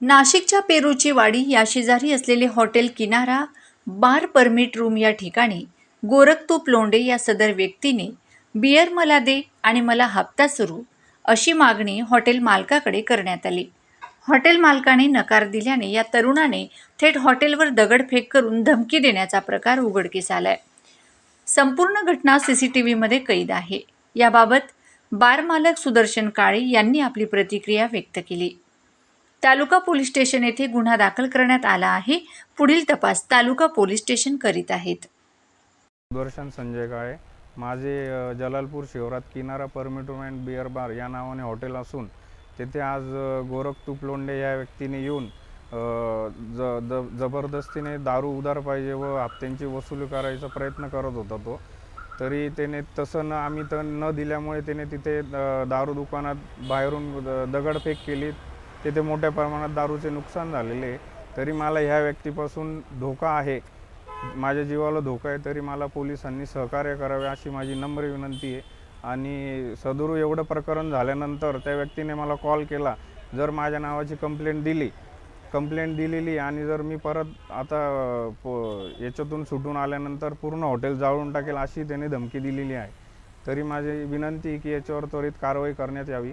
नाशिकच्या पेरूची वाडी या शेजारी असलेले हॉटेल किनारा बार परमिट रूम या ठिकाणी गोरखतूप लोंडे या सदर व्यक्तीने बियर मला दे आणि मला हप्ता सुरू अशी मागणी हॉटेल मालकाकडे करण्यात आली. हॉटेल मालकाने नकार दिल्याने या तरुणाने थेट हॉटेलवर दगडफेक करून धमकी देण्याचा प्रकार उघडकीस आलाय. संपूर्ण घटना सी सी टी व्हीमध्ये कैद आहे. याबाबत बार मालक सुदर्शन काळे यांनी आपली प्रतिक्रिया व्यक्त केली. तालुका पोलीस स्टेशन येथे गुन्हा दाखल करण्यात आला आहे. पुढील तपास तालुका पोलीस स्टेशन करीत आहेत. सुदर्शन संजय काळे माझे जलालपूर शिवरात किनारा परमिटूम अँड बिअर बार या नावाने हॉटेल असून तेथे आज गोरख तुपलोंडे या व्यक्तीने येऊन ज ज जबरदस्तीने दारू उधार पाहिजे व हप्त्यांची वसुली करायचा प्रयत्न करत होता तो. तरी त्याने तसं न आम्ही तर न दिल्यामुळे त्याने तिथे दारू दुकानात बाहेरून द- दगडफेक केली. तिथे मोठ्या प्रमाणात दारूचे नुकसान झालेले आहे. तरी मला ह्या व्यक्तीपासून धोका आहे. माझ्या जीवाला धोका आहे तरी मला पोलिसांनी सहकार्य करावे अशी माझी नम्र विनंती आहे. आणि सदुरू एवढं प्रकरण झाल्यानंतर त्या व्यक्तीने मला कॉल केला. जर माझ्या नावाची कंप्लेंट दिली कंप्लेंट दिलेली आणि जर मी परत आता प- याच्यातून सुटून आल्यानंतर पूर्ण हॉटेल जाळून टाकेल अशी त्याने धमकी दिलेली आहे. तरी माझी विनंती की याच्यावर त्वरित कारवाई करण्यात यावी.